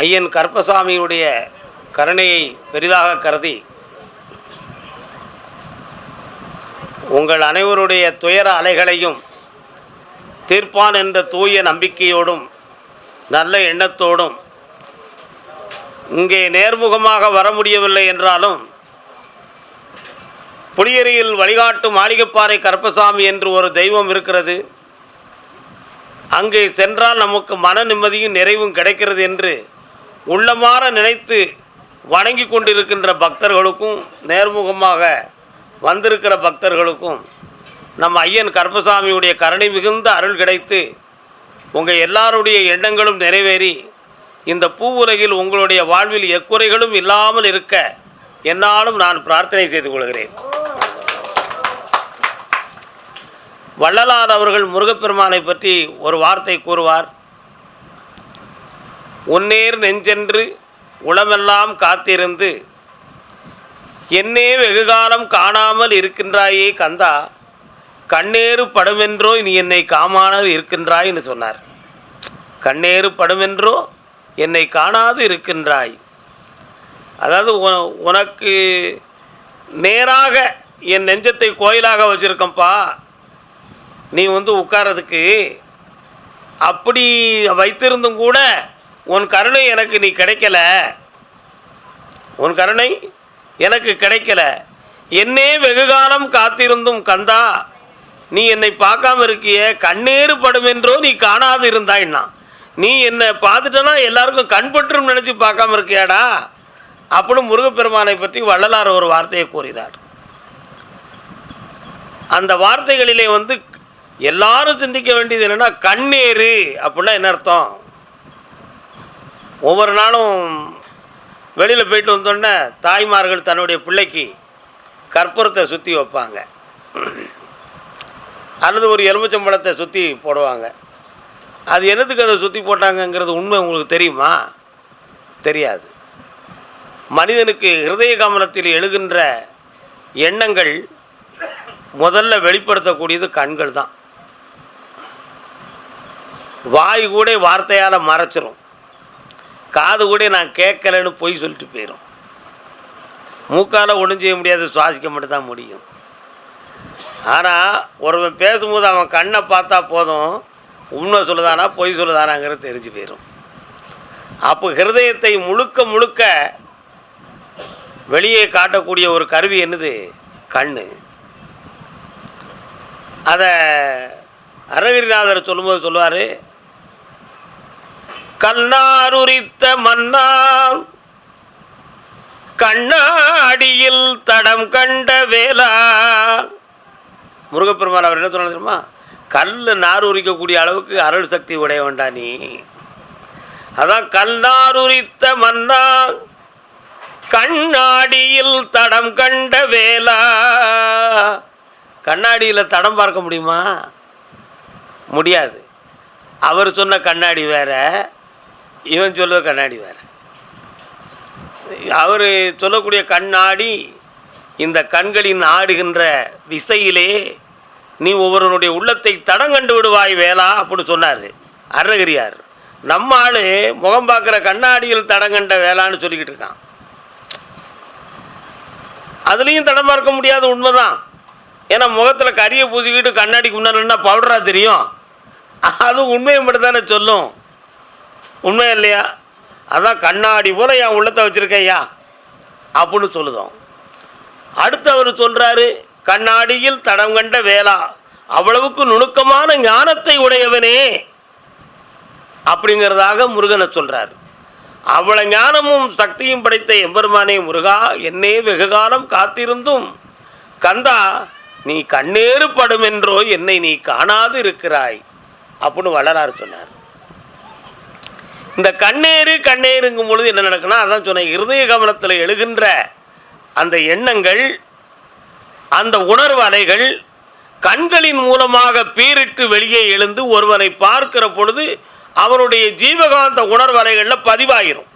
ஐயன் கருப்பசாமியுடைய கருணையை பெரிதாக கருதி உங்கள் அனைவருடைய துயர அலைகளையும் தீர்ப்பான் என்ற தூய நம்பிக்கையோடும் நல்ல எண்ணத்தோடும் இங்கே நேர்முகமாக வர முடியவில்லை என்றாலும் புளியரியில் வழிகாட்டும் மாளிகைப்பாறை கருப்பசாமி என்று ஒரு தெய்வம் இருக்கிறது. அங்கே சென்றால் நமக்கு மன நிம்மதியும் நிறைவும் கிடைக்கிறது என்று உள்ளமாற நினைத்து வணங்கி கொண்டிருக்கின்ற பக்தர்களுக்கும் நேர்முகமாக வந்திருக்கிற பக்தர்களுக்கும் நம்ம ஐயன் கருப்பசாமியுடைய கருணை மிகுந்த அருள் கிடைத்து உங்கள் எல்லாருடைய எண்ணங்களும் நிறைவேறி இந்த பூ உலகில் உங்களுடைய வாழ்வில் எக்குறைகளும் இல்லாமல் இருக்க என்னாலும் நான் பிரார்த்தனை செய்து கொள்கிறேன். வள்ளலார் அவர்கள் முருகப்பெருமானை பற்றி ஒரு வார்த்தை கூறுவார். உன்னேர் நெஞ்சென்று உளமெல்லாம் காத்திருந்து என்னே வெகுகாலம் காணாமல் இருக்கின்றாயே கந்தா கண்ணேறு படுமென்றோ நீ என்னை காணாமல் இருக்கின்றாய்ன்னு சொன்னார். கண்ணேறு படுமென்றோ என்னை காணாது இருக்கின்றாய். அதாவது உ- உனக்கு நேராக என் நெஞ்சத்தை கோயிலாக வச்சுருக்கேன்ப்பா நீ வந்து உட்காரதுக்கு அப்படி வைத்திருந்தும் கூட உன் கருணை எனக்கு நீ கிடைக்கல. உன் கருணை எனக்கு கிடைக்கல. என்னே வெகுகாலம் காத்திருந்தும் கந்தா நீ என்னை பார்க்காம இருக்கிய கண்ணேறு படும் என்றோ நீ காணாது இருந்தாய்னா நீ என்னை பார்த்துட்டனா எல்லாருக்கும் கண்பற்றும் நினச்சி பார்க்காம இருக்கியாடா? அப்படின்னு முருகப்பெருமானை பற்றி வள்ளலார் ஒரு வார்த்தையை கூறினார். அந்த வார்த்தைகளிலே வந்து எல்லாரும் சிந்திக்க வேண்டியது என்னென்னா கண்ணேறு அப்படின்னா என்ன அர்த்தம்? ஒவ்வொரு நாளும் வெளியில் போயிட்டு வந்தோடனே தாய்மார்கள் தன்னுடைய பிள்ளைக்கு கற்பூரத்தை சுற்றி வைப்பாங்க. அல்லது ஒரு எலுமிச்சம்பழத்தை சுற்றி போடுவாங்க. அது என்னத்துக்கு அதை சுற்றி போட்டாங்கங்கிறது உண்மை உங்களுக்கு தெரியுமா? தெரியாது. மனிதனுக்கு ஹிருதய கமலத்தில் எழுகின்ற எண்ணங்கள் முதல்ல வெளிப்படுத்தக்கூடியது கண்கள் தான். வாய் கூட வார்த்தையால் மறைச்சிரும். காது கூட நான் கேட்கலன்னு பொய் சொல்லிட்டு போயிடும் மூக்கால் ஒன்றும் செய்ய முடியாது சுவாசிக்க மட்டும் தான் முடியும். ஆனால் ஒருவன் பேசும்போது அவன் கண்ணை பார்த்தா போதும் உண்மை சொல்லுதானா பொய் சொல்லுதானாங்கிறது தெரிஞ்சு போயிடும் அப்போ ஹிருதயத்தை முழுக்க முழுக்க வெளியே காட்டக்கூடிய ஒரு கருவி என்னது? கண் அதை அருணகிரிநாதர் சொல்லும்போது சொல்லுவார் கண்ணாருரித்த மன்னா கண்ணாடியில் தடம் கண்ட வேலா. முருகப்பெருமான் அவர் என்ன சொன்னார் தெரியுமா? கல் நார் உரிக்கக்கூடிய அளவுக்கு அருள் சக்தி உடையவன்டா நீ. அதான் கல்நாருரித்த மன்னா கண்ணாடியில் தடம் கண்ட வேலா. கண்ணாடியில் தடம் பார்க்க முடியுமா? முடியாது. அவர் சொன்ன கண்ணாடி வேற. இவன் சொல்லுவ கண்ணாடி வேறு. அவர் சொல்லக்கூடிய கண்ணாடி இந்த கண்களின் ஆடுகின்ற விசையிலே நீ ஒவ்வொருவனுடைய உள்ளத்தை தடம் கண்டு விடுவாய் வேளா அப்படின்னு சொன்னார். அருணகிரியார் நம்ம ஆள் முகம் பார்க்குற கண்ணாடியில் தடம் கண்ட வேளான்னு சொல்லிக்கிட்டு இருக்கான். அதுலேயும் தடம் பார்க்க முடியாத உண்மைதான். ஏன்னா முகத்தில் கரியை பூசிக்கிட்டு கண்ணாடிக்கு முன்னாடி பவுடராக தெரியும். அது உண்மையை மட்டும் தானே சொல்லும். உண்மை இல்லையா? அதான் கண்ணாடி போல் என் உள்ளத்தை வச்சுருக்கையா அப்படின்னு சொல்லுதோம் அடுத்து அவர் சொல்கிறாரு கண்ணாடியில் தடம் கண்ட வேளா அவ்வளவுக்கு நுணுக்கமான ஞானத்தை உடையவனே. அப்படிங்கிறதாக முருகனை சொல்கிறார் அவ்வளோ ஞானமும் சக்தியும் படைத்த எம்பெருமானே முருகா என்னே வெகுகாலம் காத்திருந்தும் கந்தா நீ கண்ணேறுபடும் என்றோ என்னை நீ காணாது இருக்கிறாய் அப்படின்னு வள்ளலார் சொன்னார். இந்த கண்ணேறு கண்ணேறுங்கும் பொழுது என்ன நடக்குன்னா அதான் சொன்னேன் இருதய கவனத்தில் எழுகின்ற அந்த எண்ணங்கள் அந்த உணர்வு அலைகள் கண்களின் மூலமாக பீரிட்டு வெளியே எழுந்து ஒருவனை பார்க்கிற பொழுது அவருடைய ஜீவகாந்த உணர்வு அலைகளில் பதிவாகிரும்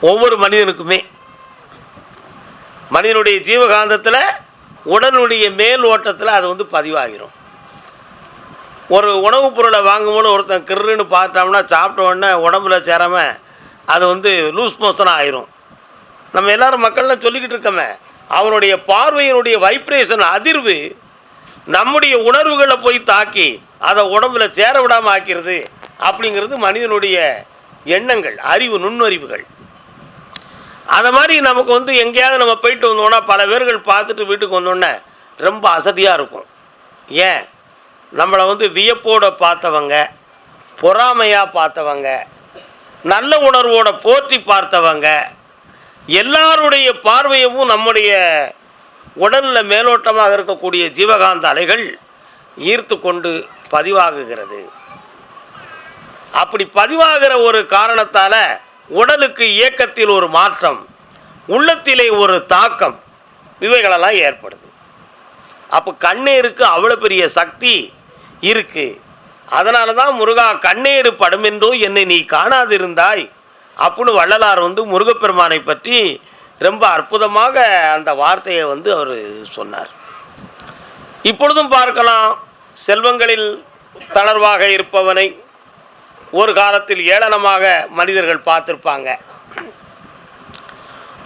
ஒவ்வொரு மனிதனுக்குமே. மனிதனுடைய ஜீவகாந்தத்தில் உடனுடைய மேல் ஓட்டத்தில் அது வந்து பதிவாகிரும் ஒரு உணவுப் பொருளை வாங்கும்போது ஒருத்தன் கிருன்னு பார்த்தோம்னா சாப்பிட்ட உடனே உடம்புல சேராம அது வந்து லூஸ் மோஷனாக ஆயிரும். நம்ம எல்லாரும் மக்கள்லாம் சொல்லிக்கிட்டு இருக்கோமே அவனுடைய பார்வையினுடைய வைப்ரேஷன் அதிர்வு நம்முடைய உணர்வுகளை போய் தாக்கி அதை உடம்புல சேர விடாமல் ஆக்கிறது அப்படிங்கிறது மனிதனுடைய எண்ணங்கள் அறிவு நுண்ணறிவுகள். அதை மாதிரி நமக்கு வந்து எங்கேயாவது நம்ம போயிட்டு வந்தோன்னா பல பேர்கள் பார்த்துட்டு வீட்டுக்கு வந்தோடனே ரொம்ப அசதியாக இருக்கும். ஏன்? நம்மளை வந்து வியப்போடு பார்த்தவங்க பொறாமையாக பார்த்தவங்க நல்ல உணர்வோட போற்றி பார்த்தவங்க எல்லாருடைய பார்வையவும் நம்முடைய உடலில் மேலோட்டமாக இருக்கக்கூடிய ஜீவகாந்த அலைகள் ஈர்த்து கொண்டு பதிவாகுகிறது. அப்படி பதிவாகிற ஒரு காரணத்தால் உடலுக்கு இயக்கத்தில் ஒரு மாற்றம் உள்ளத்திலே ஒரு தாக்கம் இவைகளெல்லாம் ஏற்படுது. அப்போ கண்ணீருக்கு அவ்வளோ பெரிய சக்தி இருக்கு. அதனால தான் முருகா கண்ணீர் படுமென்றோ என்னை நீ காணாதிருந்தாய். அப்படின்னு வள்ளலார் வந்து முருகப்பெருமானை பற்றி ரொம்ப அற்புதமாக அந்த வார்த்தையை வந்து அவர் சொன்னார். இப்பொழுதும் பார்க்கலாம் செல்வங்களில் தளர்வாக இருப்பவனை ஒரு காலத்தில் ஏளனமாக மனிதர்கள் பார்த்துருப்பாங்க.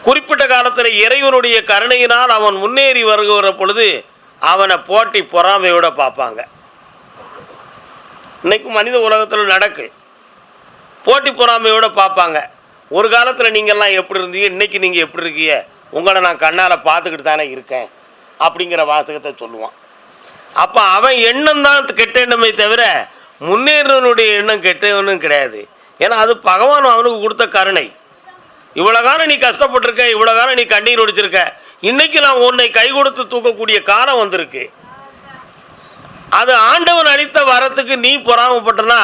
குறிப்பிட்ட காலத்தில் இறைவனுடைய கருணையினால் அவன் முன்னேறி வருகிற பொழுது அவனை போட்டி பொறாமையோட பார்ப்பாங்க. இன்றைக்கும் மனித உலகத்தில் நடக்கு. போட்டி பொறாமையோடு பார்ப்பாங்க. ஒரு காலத்தில் நீங்கள்லாம் எப்படி இருந்தீங்க? இன்னைக்கு நீங்கள் எப்படி இருக்கீங்க? உங்களை நான் கண்ணால் பார்த்துக்கிட்டு தானே இருக்கேன். அப்படிங்கிற வாசகத்தை சொல்லுவான். அப்போ அவன் எண்ணம் தான் கெட்ட எண்ணமே தவிர முன்னேறனுடைய எண்ணம் கெட்டவனும் கிடையாது. ஏன்னா அது பகவான் அவனுக்கு கொடுத்த கருணை. இவ்வளோ காலம் நீ கஷ்டப்பட்டிருக்க இவ்வளோ காலம் நீ கண்ணீர் ஒடிச்சிருக்க. இன்றைக்கி நான் உன்னை கை கொடுத்து தூக்கக்கூடிய காலம் வந்திருக்கு. அது ஆண்டவன் அளித்த வரத்துக்கு நீ பொறாமப்பட்டனா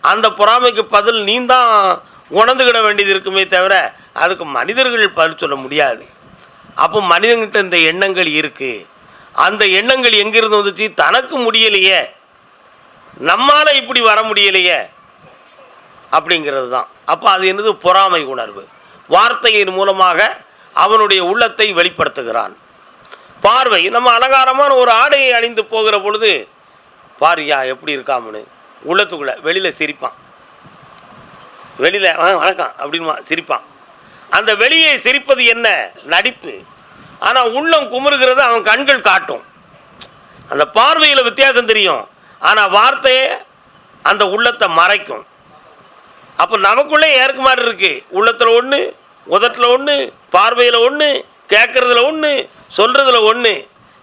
அந்த பொறாமைக்கு பதில் நீ தான் உணர்ந்துக்கிட வேண்டியது இருக்குமே தவிர அதுக்கு மனிதர்கள் பதில் சொல்ல முடியாது. அப்போ மனிதன்கிட்ட இந்த எண்ணங்கள் இருக்குது அந்த எண்ணங்கள் எங்கிருந்து வந்துச்சு? தனக்கு முடியலையே. நம்மால் இப்படி வர முடியலையே. அப்படிங்கிறது தான். அப்போ அது என்னது? பொறாமை உணர்வு. வார்த்தையின் மூலமாக அவனுடைய உள்ளத்தை வெளிப்படுத்துகிறான். பார்வை. நம்ம அலங்காரமான ஒரு ஆடையை அணிந்து போகிற பொழுது பாருயா எப்படி இருக்காமுன்னு உள்ளத்துக்குள்ளே வெளியில் சிரிப்பான். வெளியில் ஆ வணக்கம் அப்படின்மா சிரிப்பான். அந்த வெளியே சிரிப்பது என்ன? நடிப்பு. ஆனால் உள்ளம் குமுறுகிறத அவன் கண்கள் காட்டும். அந்த பார்வையில் வித்தியாசம் தெரியும். ஆனால் வார்த்தையே அந்த உள்ளத்தை மறைக்கும். அப்போ நமக்குள்ளே ஏற்க மாதிரி இருக்குது உள்ளத்தில் ஒன்று உதட்டில் ஒன்று பார்வையில் ஒன்று கேட்குறதுல ஒன்று சொல்கிறதுல ஒன்று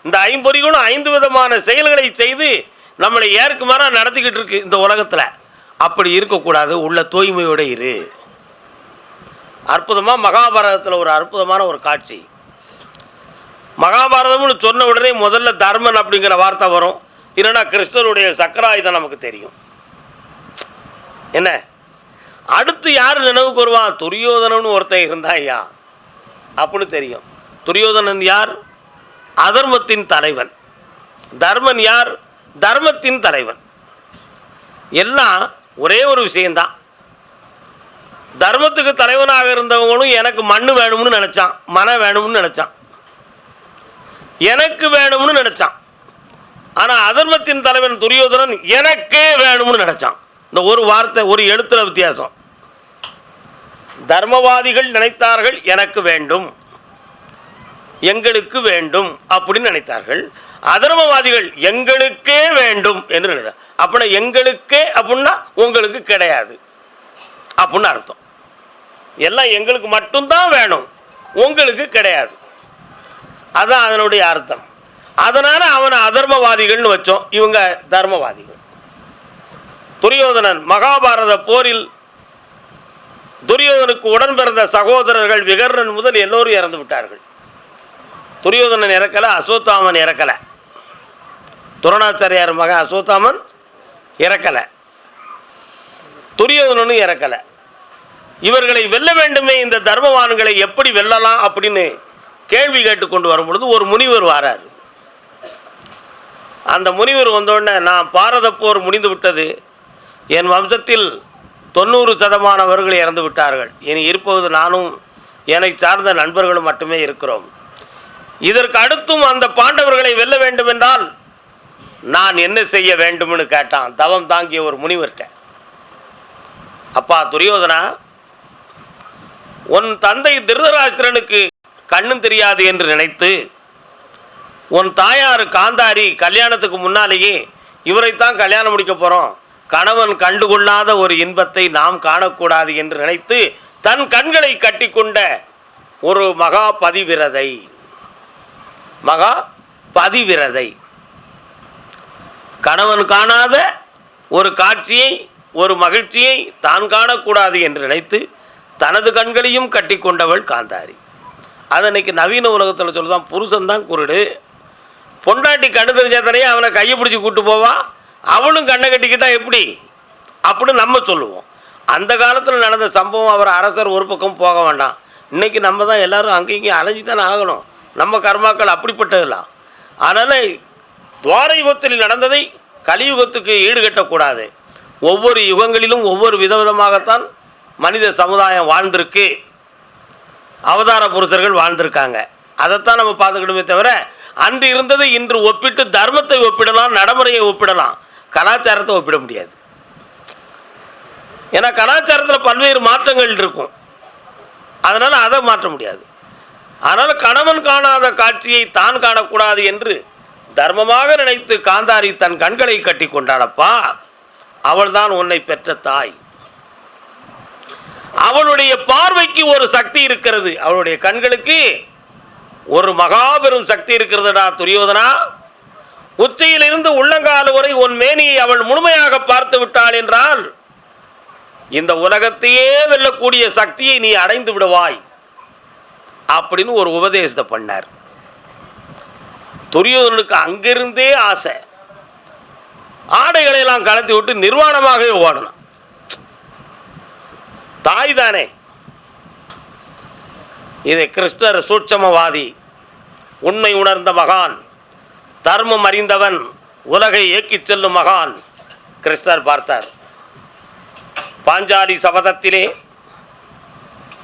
இந்த ஐம்பொறிகளும் ஐந்து விதமான செயல்களை செய்து நம்மளை ஏற்குமாறாக நடத்திக்கிட்டு இருக்கு இந்த உலகத்தில். அப்படி இருக்கக்கூடாது உள்ள தூய்மையோடு இரு. அற்புதமாக மகாபாரதத்தில் ஒரு அற்புதமான ஒரு காட்சி. மகாபாரதம்னு சொன்ன உடனே முதல்ல தர்மன் அப்படிங்கிற வார்த்தை வரும். இல்லைன்னா கிருஷ்ணருடைய சக்கராயுதம் நமக்கு தெரியும். என்ன? அடுத்து யார் நினைவுக்கு வருவான் துரியோதனன்னு ஒருத்தன் இருந்தா ஐயா. அப்படின்னு தெரியும். துரியோதனன் யார்? அதர்மத்தின் தலைவன். தர்மன் யார்? தர்மத்தின் தலைவன். எல்லாம் ஒரே ஒரு விஷயந்தான். தர்மத்துக்கு தலைவனாக இருந்தவங்களும் எனக்கு மண்ணு வேணும்னு நினச்சான் மன வேணும்னு நினச்சான். எனக்கு வேணும்னு நினச்சான். ஆனால் அதர்மத்தின் தலைவன் துரியோதனன் எனக்கே வேணும்னு நினச்சான். இந்த ஒரு வார்த்தை ஒரு எழுத்துல வித்தியாசம். தர்மவாதிகள் நினைத்தார்கள் எனக்கு வேண்டும். எங்களுக்கு வேண்டும் அப்படின்னு நினைத்தார்கள். அதர்மவாதிகள் எங்களுக்கே வேண்டும் என்று நினைத்தார். அப்படின்னா எங்களுக்கே அப்படின்னா உங்களுக்கு கிடையாது அப்படின்னு அர்த்தம். எல்லாம் எங்களுக்கு மட்டும்தான் வேணும் உங்களுக்கு கிடையாது அதான் அதனுடைய அர்த்தம். அதனால் அவனை அதர்மவாதிகள்னு வச்சோம். இவங்க தர்மவாதிகள். துரியோதனன் மகாபாரத போரில் துரியோதனுக்கு உடன் பிறந்த சகோதரர்கள் விகர்ணன் முதல் எல்லோரும் இறந்து விட்டார்கள். துரியோதனன் இறக்கலை அசோத்தாமன் இறக்கலை. துரணாச்சாரியார் மகன் அசோத்தாமன் இறக்கலை. துரியோதனனும் இறக்கலை. இவர்களை வெல்ல வேண்டுமே இந்த தர்மவான்களை எப்படி வெல்லலாம் அப்படின்னு கேள்வி கேட்டுக்கொண்டு வரும் பொழுது ஒரு முனிவர் வாரார். அந்த முனிவர் வந்தோடனே நான் பாரத போர் முடிந்து விட்டது. என் வம்சத்தில் தொண்ணூறு சதமானவர்கள் இறந்து விட்டார்கள். இனி இருப்பது நானும் என்னை சார்ந்த நண்பர்களும் மட்டுமே இருக்கிறோம். இதற்கு அடுத்தும் அந்த பாண்டவர்களை வெல்ல வேண்டுமென்றால் நான் என்ன செய்ய வேண்டும்னு கேட்டான். தவம் தாங்கிய ஒரு முனிவர்கிட்ட அப்பா துரியோதனா உன் தந்தை திருதராசிரனுக்கு கண்ணும் தெரியாது என்று நினைத்து உன் தாயார் காந்தாரி கல்யாணத்துக்கு முன்னாலேயே இவரைத்தான் கல்யாணம் முடிக்க போகிறோம் கணவன் கண்டுகொள்ளாத ஒரு இன்பத்தை நாம் காணக்கூடாது என்று நினைத்து தன் கண்களை கட்டிக்கொண்ட ஒரு மகா பதிவிரதை. மகா பதிவிரதை. கணவன் காணாத ஒரு காட்சியை ஒரு மகிழ்ச்சியை தான் காணக்கூடாது என்று நினைத்து தனது கண்களையும் கட்டிக்கொண்டவள் காந்தாரி. அது இன்னைக்கு நவீன உலகத்தில் சொல்லுதான் புருஷன் தான் குருடு. பொண்டாட்டி கண்ணு தெரிஞ்சாத்தனையே அவனை கையை பிடிச்சி கூட்டு போவான் அவளும் கண்ணை கட்டிக்கிட்டா எப்படி? அப்படின்னு நம்ம சொல்லுவோம். அந்த காலத்தில் நடந்த சம்பவம் அவர் அரசர் ஒரு பக்கம் போக வேண்டாம். இன்றைக்கி நம்ம தான் எல்லோரும் அங்கேயும் இங்கேயும் அலைஞ்சு தானே ஆகணும். நம்ம கர்மாக்கள் அப்படிப்பட்டதெல்லாம். அதனால் துவார யுகத்தில் நடந்ததை கலியுகத்துக்கு ஈடுகட்டக்கூடாது. ஒவ்வொரு யுகங்களிலும் ஒவ்வொரு விதவிதமாகத்தான் மனித சமுதாயம் வாழ்ந்திருக்கு. அவதார புருஷர்கள் வாழ்ந்திருக்காங்க. அதைத்தான் நம்ம பார்த்துக்கணுமே தவிர அன்று இருந்ததை இன்று ஒப்பிட்டு தர்மத்தை ஒப்பிடலாம் நடைமுறையை ஒப்பிடலாம். கலாச்சாரத்தை ஒப்பிட முடியாது. ஏன்னா கலாச்சாரத்தில் பல்வேறு மாற்றங்கள் இருக்கும். அதனால் அதை மாற்ற முடியாது. அதனால் கணவன் காணாத காட்சியை தான் காணக்கூடாது என்று தர்மமாக நினைத்து காந்தாரி தன் கண்களை கட்டி கொண்டாடப்பா அவள்தான் உன்னை பெற்ற தாய். அவளுடைய பார்வைக்கு ஒரு சக்தி இருக்கிறது. அவளுடைய கண்களுக்கு ஒரு மகாபெரும் சக்தி இருக்கிறதுடா துரியோதனா. உச்சையிலிருந்து உள்ளங்கால் வரை உன் மேனியை அவள் முழுமையாக பார்த்து விட்டாள் என்றால் இந்த உலகத்தையே வெல்லக்கூடிய சக்தியை நீ அடைந்து விடுவாய். அப்படின்னு ஒரு உபதேசத்தை பண்ணார். துரியோதனனுக்கு அங்கிருந்தே ஆசை. ஆடைகளை எல்லாம் கலத்தி விட்டு நிர்வாணமாகவே ஓடணும். தாய் தானே. இதை கிருஷ்ணர் சூட்சமவாதி உண்மை உணர்ந்த மகான் தர்மம் அறிந்தவன் உலகை ஏக்கிச் செல்லும் மகான் கிருஷ்ணர் பார்த்தார். பாஞ்சாலி சபதத்திலே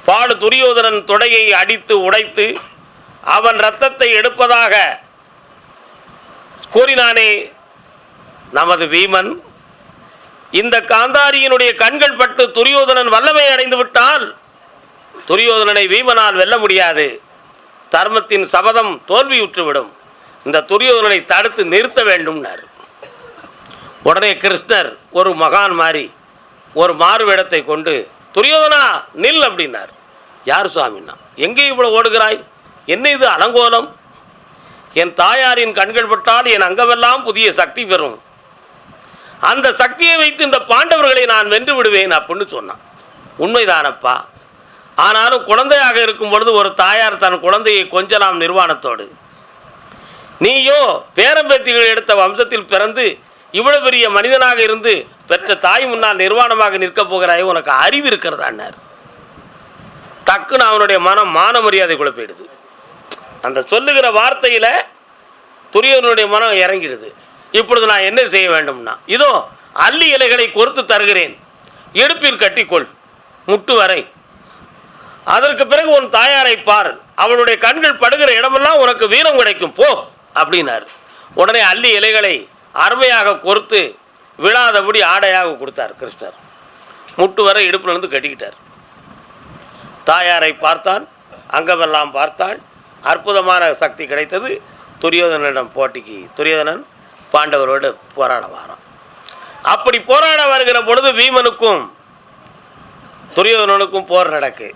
பாடு துரியோதனன் தொடையை அடித்து உடைத்து அவன் இரத்தத்தை எடுப்பதாக கூறினானே நமது வீமன் இந்த காந்தாரியினுடைய கண்கள் பட்டு துரியோதனன் வல்லமை அடைந்து விட்டால் துரியோதனனை வீமனால் வெல்ல முடியாது. தர்மத்தின் சபதம் தோல்வியுற்றுவிடும். இந்த துரியோதனை தடுத்து நிறுத்த வேண்டும்னார். உடனே கிருஷ்ணர் ஒரு மகான் மாதிரி ஒரு மாறுவேடத்தை கொண்டு துரியோதனா நில் அப்படின்னார். யார் சுவாமின்னா? எங்கே இவ்வளோ ஓடுகிறாய்? என்ன இது அலங்கோலம்? என் தாயாரின் கண்கள் பட்டால் என் அங்கமெல்லாம் புதிய சக்தி பெறும். அந்த சக்தியை வைத்து இந்த பாண்டவர்களை நான் வென்று விடுவேன் அப்படின்னு சொன்னான். உண்மைதானப்பா. ஆனாலும் குழந்தையாக இருக்கும் பொழுது ஒரு தாயார் தன் குழந்தையை கொஞ்சலாம் நிர்வாணத்தோடு நீயோ பேரம்பேத்திகள் எடுத்த வம்சத்தில் பிறந்து இவ்வளவு பெரிய மனிதனாக இருந்து பெற்ற தாய் முன்னால் நிர்வாணமாக நிற்கப் போகிறாய் உனக்கு அறிவு இருக்கிறதான்னார் டக்குன்னு அவனுடைய மனம் மான மரியாதைக்குள்ள போயிடுது. அந்த சொல்லுகிற வார்த்தையில் துரியவனுடைய மனம் இறங்கிடுது. இப்பொழுது நான் என்ன செய்ய வேண்டும்னா இதோ அள்ளி இலைகளை கொறுத்து தருகிறேன். இடுப்பில் கட்டிக்கொள் முட்டு வரை. அதற்கு பிறகு உன் தாயாரை பார். அவளுடைய கண்கள் படுகிற இடமெல்லாம் உனக்கு வீரம் கிடைக்கும் போ அப்படின்னார். உடனே அள்ளி இலைகளை அருமையாக கொறுத்து விழாதபடி ஆடையாக கொடுத்தார் கிருஷ்ணர். முட்டு வரை இடுப்புல இருந்து கட்டிக்கிட்டார். தாயாரை பார்த்தான் அங்கமெல்லாம் பார்த்தான். அற்புதமான சக்தி கிடைத்தது துரியோதனனிடம் போட்டிக்கு. துரியோதனன் பாண்டவரோடு போராட வாரான். அப்படி போராட வருகிற பொழுது பீமனுக்கும் துரியோதனனுக்கும் போர் நடக்கு.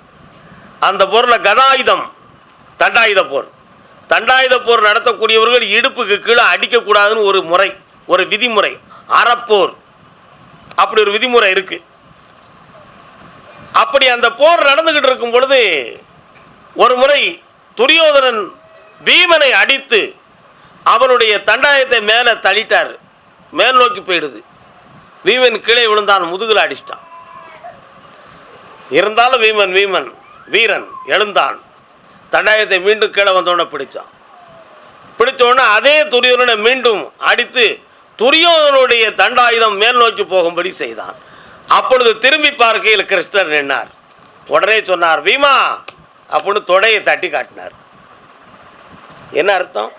அந்த போரில் கதாயுதம் தண்டாயுத போர். தண்டாயுத போர் நடத்தக்கூடியவர்கள் இடுப்புக்கு கீழே அடிக்கக்கூடாதுன்னு ஒரு முறை ஒரு விதிமுறை அறப்போர். அப்படி ஒரு விதிமுறை இருக்குது அப்படி அந்த போர் நடந்துகிட்டு இருக்கும் பொழுது ஒரு முறை துரியோதனன் பீமனை அடித்து அவனுடைய தண்டாயத்தை மேலே தள்ளிட்டார். மேல் நோக்கி போயிடுது. பீமன் கீழே விழுந்தான் முதுகில் அடிச்சிட்டான். இருந்தாலும் வீமன் வீமன் வீரன் எழுந்தான். தண்டாயத்தை மீண்டும் கீழே வந்தோடனே பிடிச்சான். பிடிச்ச உடனே அதே துரியோதனை மீண்டும் அடித்து துரியோதனுடைய தண்டாயுதம் மேல் நோக்கி போகும்படி செய்தான். அப்பொழுது திரும்பி பார்க்கையில் கிருஷ்ணர் நின்னார். உடனே சொன்னார் பீமா அப்படின்னு தொடையை தட்டி காட்டினார். என்ன அர்த்தம்?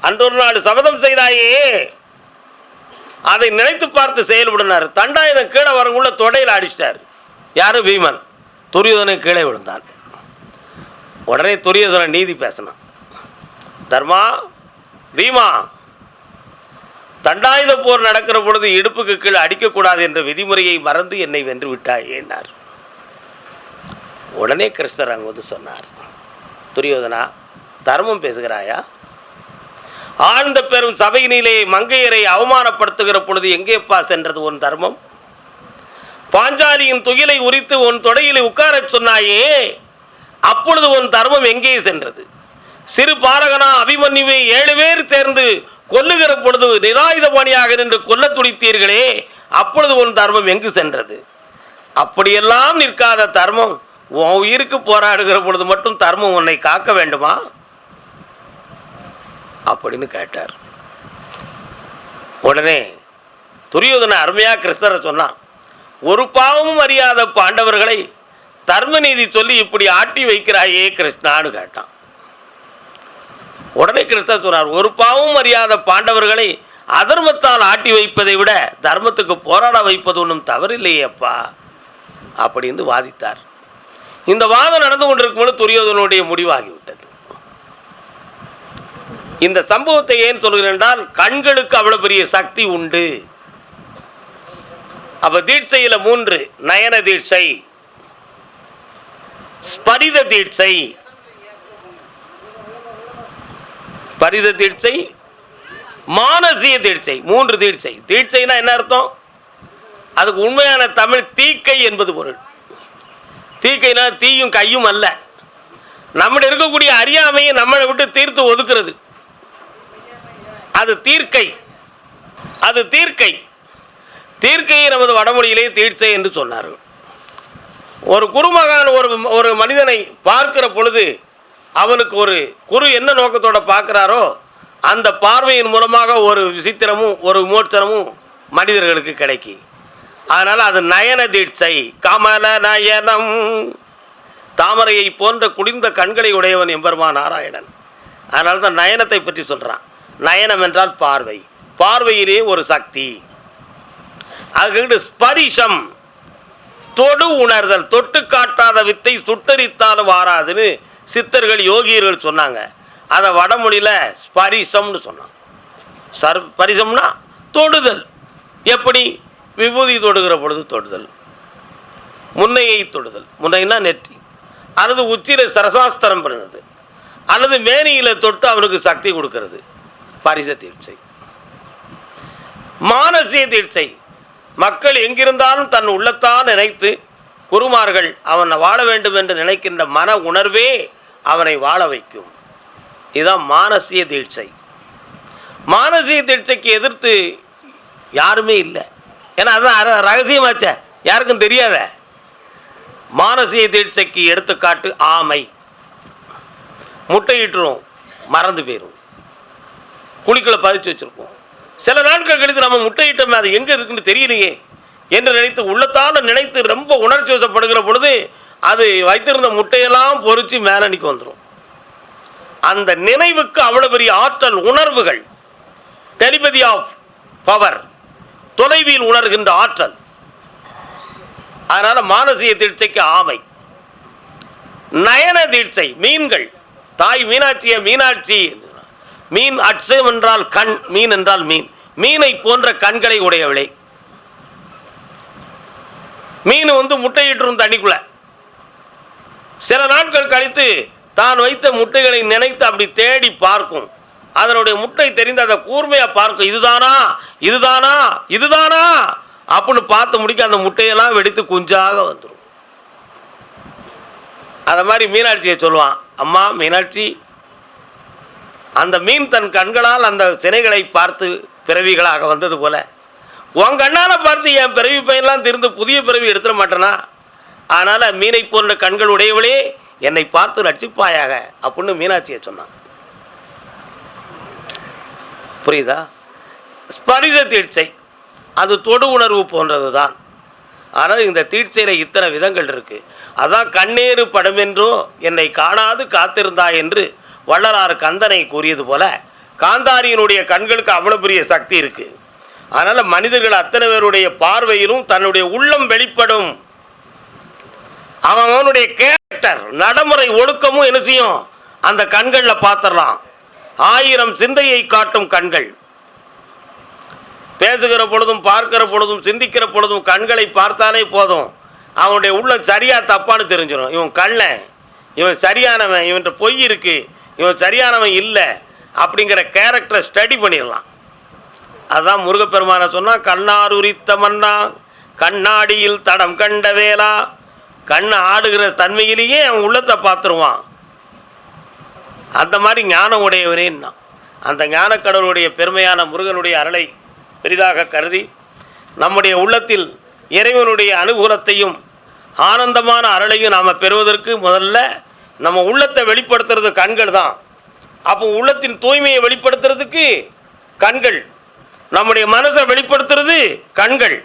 அன்றொரு நாள் சபதம் செய்தாயே. அதை நினைத்து பார்த்து செயல்படினார். தண்டாயுதம் கீழே வரங்குள்ள தொடையில் அடிச்சிட்டார். யாரு? பீமன் துரியோதனை கீழே விழுந்தான். உடனே துரியோதனை நீதி பேசினான். தர்மா பீமா தண்டாயுத போர் நடக்கிற பொழுது இடுப்புக்கு கீழே அடிக்கக்கூடாது என்ற விதிமுறையை மறந்து என்னை வென்று விட்டாய் ஏனார் உடனே கிருஷ்ணர் அங்கு வந்து சொன்னார் துரியோதனா தர்மம் பேசுகிறாயா? ஆழ்ந்த பெரும் சபையினிலே மங்கையரை அவமானப்படுத்துகிற பொழுது எங்கேப்பா சென்றது உன் தர்மம்? பாஞ்சாலியின் துகிலை உரித்து உன் தொடையிலே உட்காரச் சொன்னாயே அப்பொழுது உன் தர்மம் எங்கே சென்றது? சிறு பாரகனா அபிமன்யுவை ஏழு பேர் சேர்ந்து கொல்லுகிற பொழுது நிராயுதபாணியாக நின்று கொல்ல துடித்தீர்களே அப்பொழுது உன் தர்மம் எங்கு சென்றது? அப்படியெல்லாம் நிற்காத தர்மம் உன் உயிருக்கு போராடுகிற பொழுது மட்டும் தர்மம் உன்னை காக்க வேண்டுமா? அப்படின்னு கேட்டார். உடனே துரியோதனை அருமையாக கிருஷ்ணரை சொன்னான் ஒரு பாவமும் அறியாத பாண்டவர்களை தர்ம நீதி சொல்லி இப்படி ஆட்டி வைக்கிறாயே கிருஷ்ணான்னு கேட்டான். உடனே கிருஷ்ணர் சொன்னார் ஒரு பாவம் அறியாத பாண்டவர்களை அதர்மத்தால் ஆட்டி வைப்பதை விட தர்மத்துக்கு போராட வைப்பது ஒன்றும் தவறில்லையேப்பா அப்படின்னு வாதித்தார். இந்த வாதம் நடந்து கொண்டிருக்கும்போது துரியோதனுடைய முடிவாகிவிட்டது. இந்த சம்பவத்தை ஏன் சொல்கிறேன் என்றால் கண்களுக்கு அவ்வளோ பெரிய சக்தி உண்டு. அப்போ தீட்சையில் மூன்று நயன தீட்சை ஸ்பரித தீட்சை பரித தீட்சை மானசீய தீட்சை மூன்று தீட்சை. தீட்சைனா என்ன அர்த்தம்? அதுக்கு உண்மையான தமிழ் தீக்கை என்பது பொருள். தீக்கைனா தீயும் கையும் அல்ல. நம்மிட இருக்கக்கூடிய அறியாமையை நம்மளை விட்டு தீர்த்து ஒதுக்குறது. அது தீர்க்கை. அது தீர்க்கை. தீர்க்கையை நமது வடமொழியிலே தீட்சை என்று சொன்னார்கள். ஒரு குருமகான் ஒரு ஒரு மனிதனை பார்க்கிற பொழுது அவனுக்கு ஒரு குரு என்ன நோக்கத்தோட பார்க்குறாரோ அந்த பார்வையின் மூலமாக ஒரு விசித்திரமும் ஒரு விமோச்சனமும் மனிதர்களுக்கு கிடைக்கி. அதனால் அது நயன தீட்சை. கமல நயனம். தாமரையை போன்ற குளிர்ந்த கண்களை உடையவன் எம்பருமா நாராயணன். அதனால தான் நயனத்தை பற்றி சொல்கிறான் நயனம் என்றால் பார்வை. பார்வையிலே ஒரு சக்தி. அதுக்கு ஸ்பரிஷம். தொடு உணர்தல். தொட்டு காட்டாத வித்தை சுட்டரித்தாலும் வாராதுன்னு சித்தர்கள் யோகியர்கள் சொன்னாங்க. அதை வடமொழியில் ஸ்பரிசம்னு சொன்னான் சர் பரிசம்னா தொடுதல். எப்படி? விபூதி தொடுகிற பொழுது தொடுதல். முன்னையை தொடுதல். முன்னைனா நெற்றி. அல்லது உச்சியில் சரசாஸ்திரம் பிறந்தது. அல்லது மேனியில் தொட்டு அவனுக்கு சக்தி கொடுக்கறது. பரிச தீட்சை. மானசிய தீட்சை. மக்கள் எங்கிருந்தாலும் தன் உள்ளத்தான் நினைத்து குருமார்கள் அவனை வாழ வேண்டும் என்று நினைக்கின்ற மன உணர்வே அவனை வாழ வைக்கும். இதுதான் மானசிய தீட்சை. மானசீய தீட்சைக்கு எதிர்த்து யாருமே இல்லை. ஏன்னா அதுதான் அர- ரகசியமாச்சே. யாருக்கும் தெரியாத. மானசீய தீட்சைக்கு எடுத்துக்காட்டு ஆமை. முட்டையிட்டுரும் மறந்து போயிடும் குழிக்களை பதிச்சு வச்சுருப்போம். சில நாட்கள் கழித்து நம்ம முட்டையிட்டோமே அது எங்கே இருக்குன்னு தெரியலையே. என்று நினைத்து உள்ளத்தால் நினைத்து ரொம்ப உணர்ச்சி வசப்படுகிற பொழுது அது வைத்திருந்த முட்டையெல்லாம் பொறிச்சு மேலணிக்கு வந்துடும் அந்த நினைவுக்கு அவ்வளோ பெரிய ஆற்றல் உணர்வுகள் டெலிபதி ஆஃப் பவர் தொலைவில் உணர்கின்ற ஆற்றல். அதனால் மானசீக தீட்சைக்கு ஆமை. நயன தீட்சை மீன்கள். தாய் மீனாட்சிய மீனாட்சி மீன் அட்சயம் என்றால் கண் மீன் என்றால் மீன். மீனை போன்ற கண்களை உடையவளே. மீன் வந்து முட்டையிட்டுரும் தண்ணிக்குள்ள சில நாட்கள் கழித்து தான் வைத்த முட்டைகளை நினைத்து அப்படி தேடி பார்க்கும். அதனுடைய முட்டை தெரிந்து அதை கூர்மையாக பார்க்கும். இதுதானா? இதுதானா? இதுதானா? அப்படின்னு பார்த்து முடிக்க அந்த முட்டையெல்லாம் வெடித்து குஞ்சாக வந்துடும் அதை மாதிரி மீனாட்சியை சொல்லுவான் அம்மா மீனாட்சி அந்த மீன் தன் கண்களால் அந்த சினைகளை பார்த்து பிறவிகளாக வந்தது போல. உன் கண்ணால் பார்த்து என் பிறவி பையன்லாம் திருந்து புதிய பிறவி எடுத்துட மாட்டேனா? அதனால் மீனை போன்ற கண்கள் உடையவளே என்னை பார்த்து ரட்சிப்பாயாக அப்படின்னு மீனாட்சியை சொன்னான். புரியுதா? ஸ்பரிச தீட்சை. அது தொடு உணர்வு போன்றது தான் ஆனால் இந்த தீட்சையில் இத்தனை விதங்கள் இருக்குது அதான் கண்ணேறு படமென்றோ என்னை காணாது காத்திருந்தாய் என்று வள்ளலார் கந்தனை கூறியது போல காந்தாரியினுடைய கண்களுக்கு அவ்வளோ பெரிய சக்தி இருக்குது அதனால் மனிதர்கள் அத்தனை பேருடைய பார்வையிலும் தன்னுடைய உள்ளம் வெளிப்படும். அவனுடைய கேரக்டர் நடைமுறை ஒழுக்கமும் என்ன செய்யும்? அந்த கண்களில் பார்த்துடலாம் ஆயிரம் சிந்தையை காட்டும் கண்கள். பேசுகிற பொழுதும் பார்க்கிற பொழுதும் சிந்திக்கிற பொழுதும் கண்களை பார்த்தாலே போதும். அவனுடைய உள்ளம் சரியாக தப்பான்னு தெரிஞ்சிடும். இவன் கள்ளன் இவன் சரியானவன் இவன்கிட்ட பொய் இருக்கு இவன் சரியானவன் இல்லை அப்படிங்கிற கேரக்டரை ஸ்டடி பண்ணிடலாம். அதுதான் முருகப்பெருமானை சொன்னால் கண்ணார் உரித்த மன்னா கண்ணாடியில் தடம் கண்ட வேளா கண் ஆடுகிற தன்மையிலேயே அவன் உள்ளத்தை பார்த்துருவான். அந்த மாதிரி ஞானம் உடையவனேன்னா அந்த ஞானக்கடவுளுடைய பெருமையான முருகனுடைய அருளை பெரிதாக கருதி நம்முடைய உள்ளத்தில் இறைவனுடைய அனுகூலத்தையும் ஆனந்தமான அருளையும் நாம் பெறுவதற்கு முதல்ல நம்ம உள்ளத்தை வெளிப்படுத்துறது கண்கள் தான். அப்போ உள்ளத்தின் தூய்மையை வெளிப்படுத்துறதுக்கு கண்கள். நம்முடைய மனசை வெளிப்படுத்துறது கண்கள்.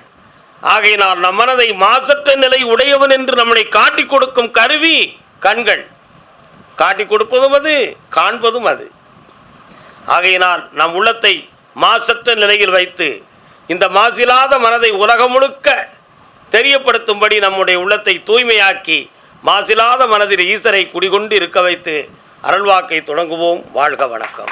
ஆகையினால் நம் மனதை மாசற்ற நிலை உடையவன் என்று நம்மளை காட்டி கொடுக்கும் கருவி கண்கள். காட்டிக் கொடுப்பதும் அது காண்பதும் அது. ஆகையினால் நம் உள்ளத்தை மாசற்ற நிலையில் வைத்து இந்த மாசில்லாத மனதை உலகம் முழுக்க தெரியப்படுத்தும்படி நம்முடைய உள்ளத்தை தூய்மையாக்கி மாசில்லாத மனதில் ஈசரை குடிகொண்டு இருக்க வைத்து அருள்வாக்கை தொடங்குவோம். வாழ்க வணக்கம்.